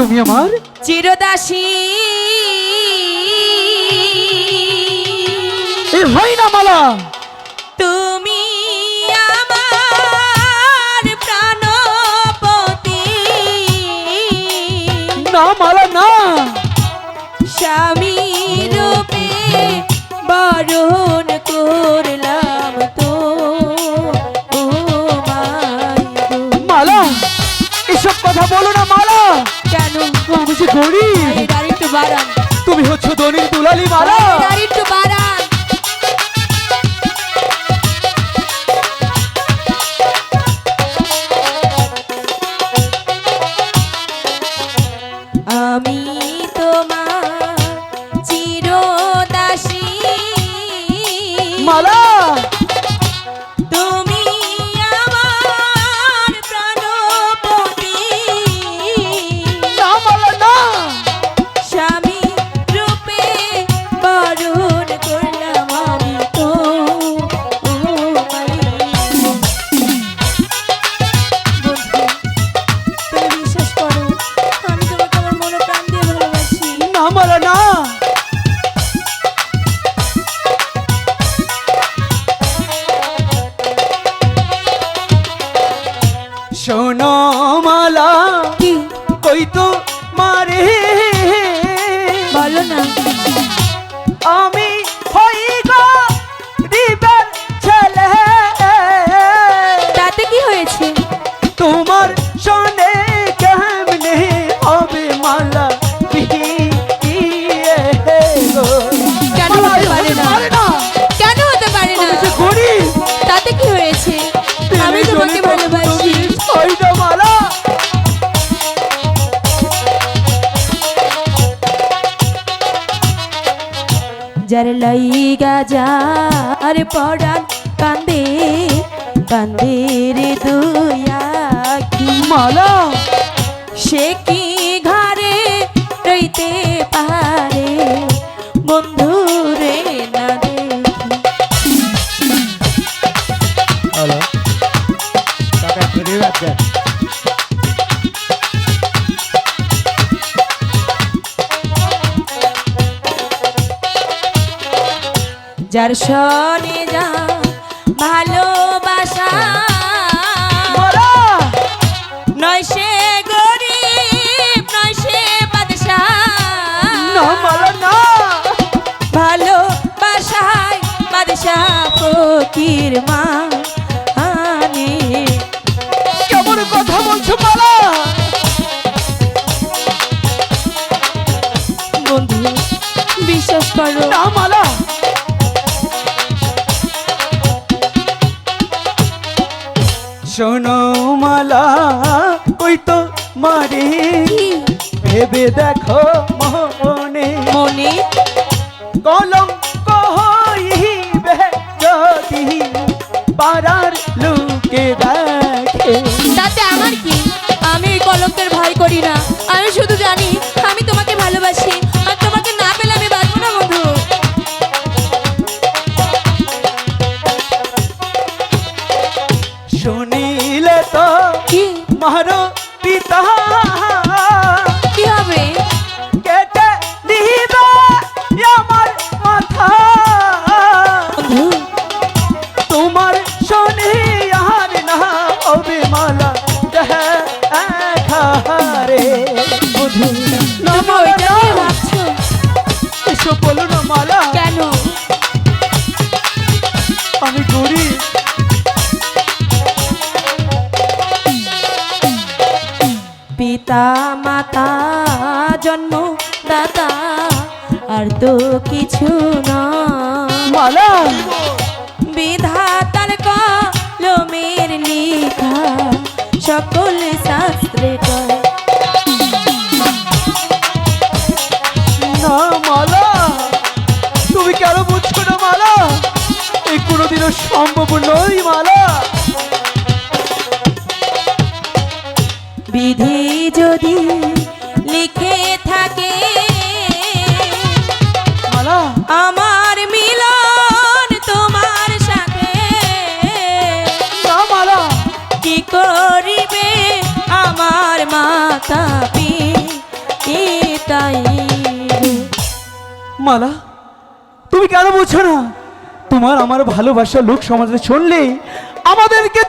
তুমি আমার? চিরদাসী। এ হয় না মালা। তুমি আমার প্রাণপতি। না মালা না। স্বামী রূপে বরণ করলাম গরিব তুমি হচ্ছে দনির দুলালি একটু আমি তোমার চিরদাসী। মালা! শোনো মালা। কি? কই তো মারে? যার লাইগা যার পড়ান কান্দে কান্দে রে দুয়াকি মালা। সে কি ঘরে রইতে পারে? বন্ধু রে না দেখি। যার সনে যা ভালোবাসা। মালা নয় সে গরিব নয় সে বাদশা না মালা ভালোবাসায় বাদশা ফকির মা আনে। কেমন কথা বলছো মালা বন্ধু বিশ্বাস করো। না মালা। মারে। ভেবে দেখো মনে। মনে? কলম কহিবে যদি পাড়ার লোকে দেখে। তাতে আমার কি? আমি কলঙ্কের ভয় করি না। আমি শুধু জানি আমি তোমাকে ভালোবাসি। আর তোমাকে না পেলে আমি বাঁচবো না বন্ধু। শুনিলে তো কি? মারো পিতা পিতা মাতা জন্ম দাতা আর তো কিছু না বিধাতার কলমের লেখা সকল শাস্ত্রে কয়। না মালা। তুমি কেন বুঝছ না মালা? এই কোনোদিনও সম্ভব নয় মালা। বিধি যদি লিখে থাকে আমার মিলন তোমার সাথে। কি করিবে আমার মাতা তাই রে। মালা তুমি কেন বুঝছ না? তোমার আমার ভালোবাসা লোক সমাজে শুনলে আমাদেরকে